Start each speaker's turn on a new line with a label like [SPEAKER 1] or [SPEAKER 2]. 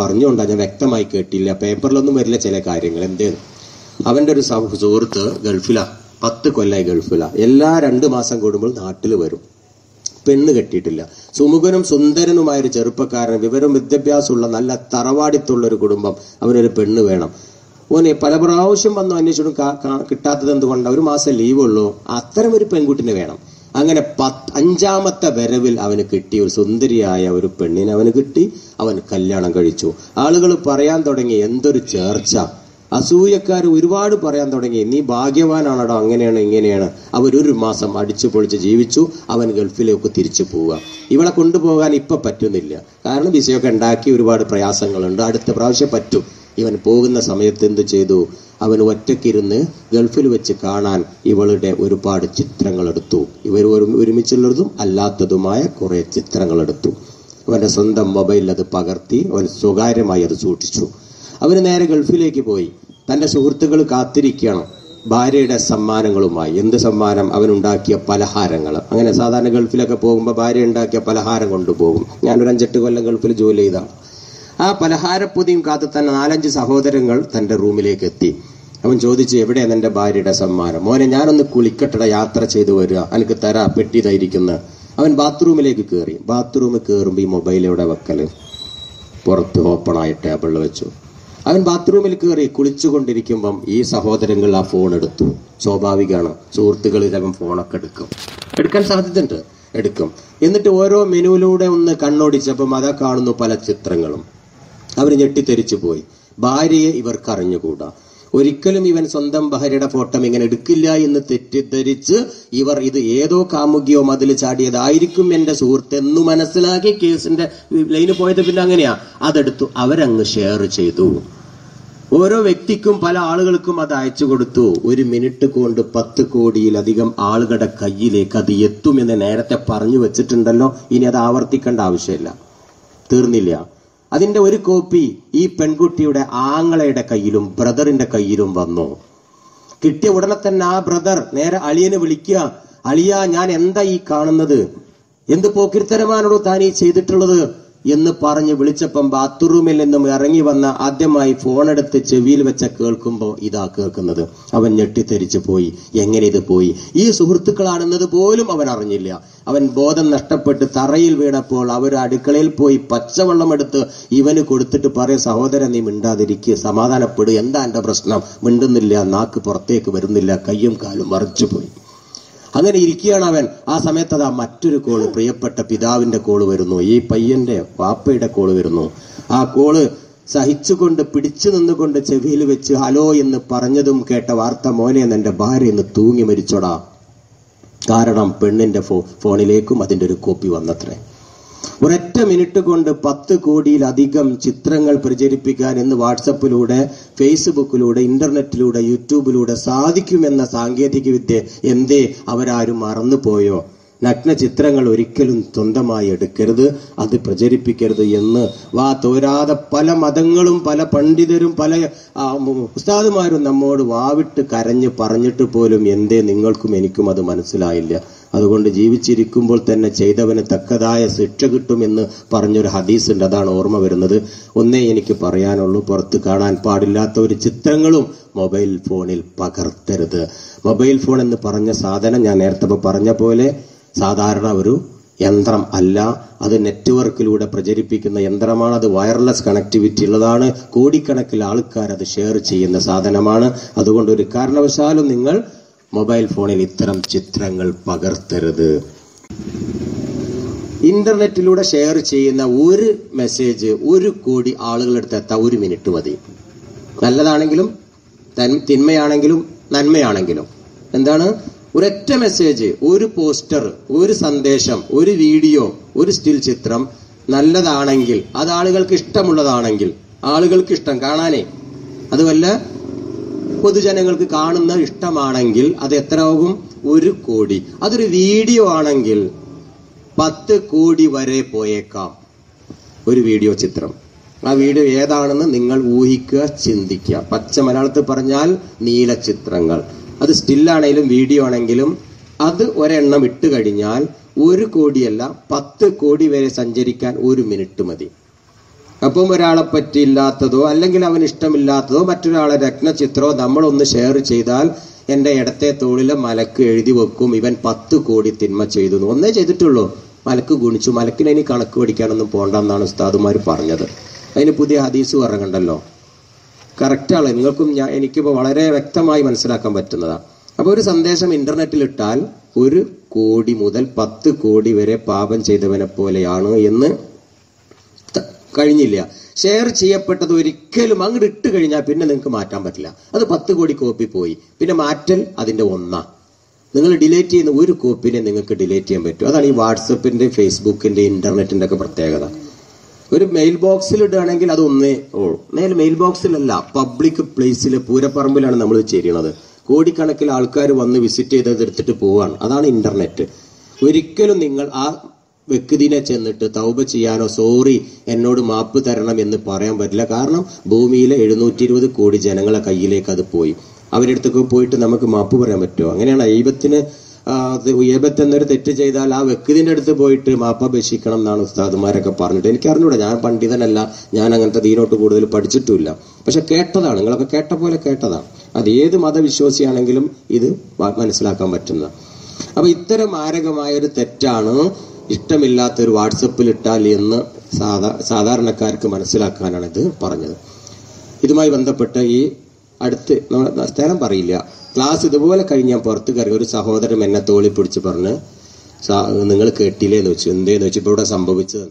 [SPEAKER 1] പറഞ്ഞുകൊണ്ടാ ഞാൻ വ്യക്തമായി കേട്ടില്ല. പേപ്പറിലൊന്നും വരില്ല ചില കാര്യങ്ങൾ. എന്തേന്ന് അവന്റെ ഒരു സഹ- സുഹൃത്ത് ഗൾഫിലാ. പത്ത് കൊല്ലായി ഗൾഫിലാ. എല്ലാ രണ്ട് മാസം കൂടുമ്പോൾ നാട്ടിൽ വരും. പെണ്ണ് കെട്ടിയിട്ടില്ല. സുമുഖനും സുന്ദരനുമായ ഒരു ചെറുപ്പക്കാരൻ വിവരം വിദ്യാഭ്യാസമുള്ള നല്ല തറവാടിത്തുള്ള ഒരു കുടുംബം. അവനൊരു പെണ്ണ് വേണം. ഓനെ പല പ്രാവശ്യം വന്നു അന്വേഷിച്ചിട്ടും കിട്ടാത്തത് എന്തുകൊണ്ട്? ഒരു മാസം ലീവ് ഉള്ളൂ അത്തരം ഒരു പെൺകുട്ടിനെ വേണം. അങ്ങനെ അഞ്ചാമത്തെ വരവിൽ അവന് കിട്ടി ഒരു സുന്ദരിയായ ഒരു പെണ്ണിനെ അവന് കിട്ടി. അവൻ കല്യാണം കഴിച്ചു. ആളുകൾ പറയാൻ തുടങ്ങി എന്തൊരു ചേർച്ച. അസൂയക്കാർ ഒരുപാട് പറയാൻ തുടങ്ങി. നീ ഭാഗ്യവാനാണോ അങ്ങനെയാണ് ഇങ്ങനെയാണ്. അവരൊരു മാസം അടിച്ചു പൊളിച്ച് ജീവിച്ചു. അവൻ ഗൾഫിലേക്ക് തിരിച്ചു പോവുക. ഇവളെ കൊണ്ടുപോകാൻ ഇപ്പൊ പറ്റുന്നില്ല. കാരണം വിസയൊക്കെ ഉണ്ടാക്കി ഒരുപാട് പ്രയാസങ്ങളുണ്ട്. അടുത്ത പ്രാവശ്യം പറ്റും. ഇവൻ പോകുന്ന സമയത്ത് എന്ത് ചെയ്തു? അവൻ ഒറ്റയ്ക്കിരുന്ന് ഗൾഫിൽ വെച്ച് കാണാൻ ഇവളുടെ ഒരുപാട് ചിത്രങ്ങൾ എടുത്തു. ഇവർ ഒരു- ഒരുമിച്ചുള്ളതും അല്ലാത്തതുമായ കുറെ ചിത്രങ്ങൾ എടുത്തു. അവന്റെ സ്വന്തം മൊബൈലിൽ അത് പകർത്തി അവൻ സ്വകാര്യമായി അത് സൂക്ഷിച്ചു. അവന് നേരെ ഗൾഫിലേക്ക് പോയി. തന്റെ സുഹൃത്തുക്കൾ കാത്തിരിക്കണം. ഭാര്യയുടെ സമ്മാനങ്ങളുമായി. എന്ത് സമ്മാനം? അവനുണ്ടാക്കിയ പലഹാരങ്ങൾ. അങ്ങനെ സാധാരണ ഗൾഫിലൊക്കെ പോകുമ്പോൾ ഭാര്യ ഉണ്ടാക്കിയ പലഹാരം കൊണ്ടുപോകും. ഞാനൊരു അഞ്ചെട്ട് കൊല്ലം ഗൾഫിൽ ജോലി ചെയ്താണ്. ആ പലഹാരപ്പൊതിയും കാത്ത് തന്നെ നാലഞ്ച് സഹോദരങ്ങൾ തന്റെ റൂമിലേക്ക് എത്തി. അവൻ ചോദിച്ചു എവിടെയാണ് എന്റെ ഭാര്യയുടെ സമ്മാനം? മോനെ ഞാനൊന്ന് കുളിക്കട്ടട യാത്ര ചെയ്തു വരിക. എനിക്ക് തരാ പെട്ടി തയിരിക്കുന്ന അവൻ ബാത്റൂമിലേക്ക് കയറി ബാത്റൂമിൽ കയറുമ്പോൾ ഈ മൊബൈൽ എവിടെ വെക്കൽ? പുറത്ത് ഓപ്പണായി ടേബിളിൽ വെച്ചു. അവൻ ബാത്റൂമിൽ കയറി കുളിച്ചുകൊണ്ടിരിക്കുമ്പം ഈ സഹോദരങ്ങൾ ആ ഫോൺ എടുത്തു. സ്വാഭാവികമാണ് സുഹൃത്തുക്കൾ അവൻ ഫോണൊക്കെ എടുക്കും. എടുക്കാൻ സാധ്യതയുണ്ട്. എടുക്കും. എന്നിട്ട് ഓരോ മെനുവിലൂടെ ഒന്ന് കണ്ണോടിച്ചപ്പം അതാ കാണുന്നു പല ചിത്രങ്ങളും. അവർ ഞെട്ടിത്തെരിച്ചു പോയി. ഭാര്യയെ ഇവർക്ക് അറിഞ്ഞുകൂടാ ഒരിക്കലും ഇവൻ സ്വന്തം ബഹരിയുടെ ഫോട്ടോ ഇങ്ങനെ എടുക്കില്ല എന്ന് തെറ്റിദ്ധരിച്ച് ഇവർ ഇത് ഏതോ കാമുകിയോ മതിൽ ചാടിയതായിരിക്കും എന്റെ സുഹൃത്ത് എന്ന് മനസ്സിലാക്കി കേസിന്റെ ലൈന് പോയത് പിന്നെ അങ്ങനെയാ. അതെടുത്തു. അവരങ്ങ് ഷെയർ ചെയ്തു. ഓരോ വ്യക്തിക്കും പല ആളുകൾക്കും അത് അയച്ചു കൊടുത്തു. ഒരു മിനിറ്റ് കൊണ്ട് പത്ത് കോടിയിലധികം ആളുകളുടെ കയ്യിലേക്ക് അത് എത്തുമെന്ന് നേരത്തെ പറഞ്ഞു വെച്ചിട്ടുണ്ടല്ലോ. ഇനി അത് ആവർത്തിക്കേണ്ട ആവശ്യമില്ല. തീർന്നില്ല. അതിന്റെ ഒരു കോപ്പി ഈ പെൺകുട്ടിയുടെ ആങ്ങളയുടെ കയ്യിലും ബ്രദറിന്റെ കയ്യിലും വന്നു. കിട്ടിയ ഉടനെ തന്നെ ആ ബ്രദർ നേരെ അളിയനെ വിളിക്കുക. അളിയ ഞാൻ എന്താ ഈ കാണുന്നത്? എന്ത് പോക്കിരിത്തരമാണോ താൻ ഈ ചെയ്തിട്ടുള്ളത്? എന്ന് പറഞ്ഞ് വിളിച്ചപ്പം ബാത്റൂമിൽ നിന്നും ഇറങ്ങി വന്ന ആദ്യമായി ഫോണെടുത്ത് ചെവിയിൽ വെച്ച കേൾക്കുമ്പോൾ ഇതാ കേൾക്കുന്നത്. അവൻ ഞെട്ടിത്തെരിച്ചു പോയി. എങ്ങനെ ഇത് പോയി? ഈ സുഹൃത്തുക്കളാണെന്നത് പോലും അവൻ അറിഞ്ഞില്ല. അവൻ ബോധം നഷ്ടപ്പെട്ട് തറയിൽ വീണപ്പോൾ അവർ അടുക്കളയിൽ പോയി പച്ചവെള്ളം എടുത്ത് ഇവന് കൊടുത്തിട്ട് പറയും സഹോദരൻ നീ മിണ്ടാതിരിക്കുക സമാധാനപ്പെടുക എന്താ എന്റെ പ്രശ്നം? മിണ്ടുന്നില്ല. നാക്ക് പുറത്തേക്ക് വരുന്നില്ല. കയ്യും കാലും മറിച്ചു പോയി അങ്ങനെ ഇരിക്കുകയാണ് അവൻ. ആ സമയത്ത് അതാ മറ്റൊരു കോൾ പ്രിയപ്പെട്ട പിതാവിന്റെ കോൾ വരുന്നു. ഈ പയ്യന്റെ വാപ്പയുടെ കോൾ വരുന്നു. ആ കോൾ സഹിച്ചുകൊണ്ട് പിടിച്ചു നിന്നുകൊണ്ട് ചെവിയിൽ വെച്ച് ഹലോ എന്ന് പറഞ്ഞതും കേട്ട വാർത്ത മോനെ എന്റെ ഭാര്യ ഇന്ന് തൂങ്ങി മരിച്ചോടാ. കാരണം പെണ്ണിന്റെ ഫോ ഫോണിലേക്കും അതിന്റെ ഒരു കോപ്പി വന്നത്രേ. ഒരൊറ്റ മിനിറ്റ് കൊണ്ട് പത്ത് കോടിയിലധികം ചിത്രങ്ങൾ പ്രചരിപ്പിക്കാൻ ഇന്ന് വാട്സപ്പിലൂടെ ഫേസ്ബുക്കിലൂടെ ഇന്റർനെറ്റിലൂടെ യൂട്യൂബിലൂടെ സാധിക്കുമെന്ന സാങ്കേതിക വിദ്യ എന്തേ? അവരാരും മറന്നുപോയോ? നഗ്ന ചിത്രങ്ങൾ ഒരിക്കലും സ്വന്തമായി എടുക്കരുത് അത് പ്രചരിപ്പിക്കരുത് എന്ന്. വാ തോരാതെ പല മതങ്ങളും പല പണ്ഡിതരും പല ഉസ്താദുമാരും നമ്മോട് വാവിട്ട് കരഞ്ഞ് പറഞ്ഞിട്ട് പോലും എന്തേ നിങ്ങൾക്കും എനിക്കും അത് മനസ്സിലായില്ല. അതുകൊണ്ട് ജീവിച്ചിരിക്കുമ്പോൾ തന്നെ ചെയ്തവന് തക്കതായ ശിക്ഷ കിട്ടുമെന്ന് പറഞ്ഞൊരു ഹദീസ് ഉണ്ട് അതാണ് ഓർമ്മ വരുന്നത്. ഒന്നേ എനിക്ക് പറയാനുള്ളൂ പുറത്ത് കാണാൻ പാടില്ലാത്ത ഒരു ചിത്രങ്ങളും മൊബൈൽ ഫോണിൽ പകർത്തരുത്. മൊബൈൽ ഫോൺ എന്ന് പറഞ്ഞ സാധനം ഞാൻ നേരത്തെ പറഞ്ഞ പോലെ സാധാരണ ഒരു യന്ത്രം അല്ല. അത് നെറ്റ്വർക്കിലൂടെ പ്രചരിപ്പിക്കുന്ന യന്ത്രമാണ്. അത് വയർലെസ് കണക്ടിവിറ്റി ഉള്ളതാണ്. കോടിക്കണക്കിൽ ആൾക്കാർ അത് ഷെയർ ചെയ്യുന്ന സാധനമാണ്. അതുകൊണ്ട് ഒരു കാരണവശാലും നിങ്ങൾ മൊബൈൽ ഫോണിൽ ഇത്തരം ചിത്രങ്ങൾ പകർത്തരുത്. ഇന്റർനെറ്റിലൂടെ ഷെയർ ചെയ്യുന്ന ഒരു മെസ്സേജ് ഒരു കോടി ആളുകളെടുത്ത് എത്താൻ ഒരു മിനിറ്റ് മതി. നല്ലതാണെങ്കിലും തിന്മയാണെങ്കിലും നന്മയാണെങ്കിലും. എന്താണ്? ഒരൊറ്റ മെസ്സേജ് ഒരു പോസ്റ്റർ ഒരു സന്ദേശം ഒരു വീഡിയോ ഒരു സ്റ്റിൽ ചിത്രം നല്ലതാണെങ്കിൽ അത് ആളുകൾക്ക് ഇഷ്ടമുള്ളതാണെങ്കിൽ ആളുകൾക്ക് ഇഷ്ടം കാണാനേ. അതുമല്ല പൊതുജനങ്ങൾക്ക് കാണുന്ന ഇഷ്ടമാണെങ്കിൽ അത് എത്ര ആകും ഒരു കോടി. അതൊരു വീഡിയോ ആണെങ്കിൽ പത്ത് കോടി വരെ പോയേക്കാം. ഒരു വീഡിയോ ചിത്രം. ആ വീഡിയോ ഏതാണെന്ന് നിങ്ങൾ ഊഹിക്കുക ചിന്തിക്കുക. പച്ച മലയാളത്തിൽ പറഞ്ഞാൽ നീല ചിത്രങ്ങൾ അത് സ്റ്റില്ലാണെങ്കിലും വീഡിയോ ആണെങ്കിലും അത് ഒരെണ്ണം ഇട്ട് കഴിഞ്ഞാൽ ഒരു കോടിയല്ല പത്ത് കോടി വരെ സഞ്ചരിക്കാൻ ഒരു മിനിറ്റ് മതി. അപ്പം ഒരാളെ പറ്റിയില്ലാത്തതോ അല്ലെങ്കിൽ അവന് ഇഷ്ടമില്ലാത്തതോ മറ്റൊരാളെ രത്നചിത്രമോ നമ്മളൊന്ന് ഷെയർ ചെയ്താൽ എന്റെ ഇടത്തെ തോളിലെ മലക്ക് എഴുതി വെക്കും. ഇവൻ പത്ത് കോടി തിന്മ ചെയ്തു ഒന്നേ ചെയ്തിട്ടുള്ളൂ. മലക്ക് ഗുണിച്ചു. മലക്കിനെ ഇനി കണക്ക് പഠിക്കാനൊന്നും പോണ്ടെന്നാണ് ഉസ്താദുമാർ പറഞ്ഞത്. അതിന് പുതിയ ഹദീസ് ഇറങ്ങണ്ടല്ലോ കറക്റ്റാണ് നിങ്ങൾക്കും ഞാൻ എനിക്കിപ്പോൾ വളരെ വ്യക്തമായി മനസ്സിലാക്കാൻ പറ്റുന്നതാണ് അപ്പോൾ ഒരു സന്ദേശം ഇന്റർനെറ്റിൽ ഇട്ടാൽ ഒരു കോടി മുതൽ പത്ത് കോടി വരെ പാപം ചെയ്തവനെ പോലെയാണ് എന്ന് കഴിഞ്ഞില്ല. ഷെയർ ചെയ്യപ്പെട്ടത് ഒരിക്കലും അങ്ങോട്ട് ഇട്ട് കഴിഞ്ഞാൽ പിന്നെ നിങ്ങൾക്ക് മാറ്റാൻ പറ്റില്ല. അത് പത്ത് കോടി കോപ്പി പോയി. പിന്നെ മാറ്റൽ അതിന്റെ ഒന്നാ. നിങ്ങൾ ഡിലീറ്റ് ചെയ്യുന്ന ഒരു കോപ്പിനെ നിങ്ങൾക്ക് ഡിലീറ്റ് ചെയ്യാൻ പറ്റും. അതാണ് ഈ വാട്സപ്പിന്റെ ഫേസ്ബുക്കിന്റെ ഇന്റർനെറ്റിന്റെ ഒക്കെ പ്രത്യേകത. ഒരു മെയിൽ ബോക്സിൽ ഇടുകയാണെങ്കിൽ അത് ഒന്നേ ഉള്ളൂ. നേരെ മെയിൽ ബോക്സിലല്ല പബ്ലിക് പ്ലേസിൽ പൂരപ്പറമ്പിലാണ് നമ്മൾ ചേരുന്നത്. ചെയ്യുന്നത് കോടിക്കണക്കിന് ആൾക്കാർ വന്ന് വിസിറ്റ് ചെയ്തത് എടുത്തിട്ട് പോവാണ്. അതാണ് ഇന്റർനെറ്റ് ഒരിക്കലും നിങ്ങൾ ആ വ്യക്തിനെ ചെന്നിട്ട് തൗബ ചെയ്യാനോ സോറി എന്നോട് മാപ്പ് തരണം എന്ന് പറയാൻ പറ്റില്ല. കാരണം ഭൂമിയിലെ എഴുന്നൂറ്റി ഇരുപത് കോടി ജനങ്ങളെ കയ്യിലേക്ക് അത് പോയി. അവരുടെ അടുത്തൊക്കെ പോയിട്ട് നമുക്ക് മാപ്പ് പറയാൻ പറ്റുമോ? അങ്ങനെയാണ് ഐബത്തിന് ഏബത്ത് എന്നൊരു തെറ്റ് ചെയ്താൽ ആ വ്യക്തിന്റെ അടുത്ത് പോയിട്ട് മാപ്പ അപേക്ഷിക്കണം എന്നാണ് ഉസ്താദുമാരൊക്കെ പറഞ്ഞിട്ട്. എനിക്ക് അറിഞ്ഞൂടാ ഞാൻ പണ്ഡിതനല്ല ഞാൻ അങ്ങനത്തെ ദീനോട്ട് കൂടുതൽ പഠിച്ചിട്ടുമില്ല. പക്ഷെ കേട്ടതാണ് നിങ്ങളൊക്കെ കേട്ട പോലെ കേട്ടതാണ്. അത് ഏത് മതവിശ്വാസിയാണെങ്കിലും ഇത് മനസ്സിലാക്കാൻ പറ്റുന്ന അപ്പൊ ഇത്തരം മാരകമായ ഒരു തെറ്റാണ് ഇഷ്ടമില്ലാത്ത ഒരു വാട്സപ്പിൽ ഇട്ടാൽ എന്ന് സാധാ സാധാരണക്കാർക്ക് മനസ്സിലാക്കാനാണ് ഇത് പറഞ്ഞത്. ഇതുമായി ബന്ധപ്പെട്ട് ഈ അടുത്ത് സ്ഥലം പറയില്ല. ക്ലാസ് ഇതുപോലെ കഴിഞ്ഞ് ഞാൻ പുറത്ത് കയറി ഒരു സഹോദരൻ എന്നെ തോളി പിടിച്ച് പറഞ്ഞ് നിങ്ങൾ കേട്ടില്ലേ എന്ന് വെച്ചു എന്തേന്ന് വെച്ചു ഇപ്പോൾ ഇവിടെ സംഭവിച്ചത്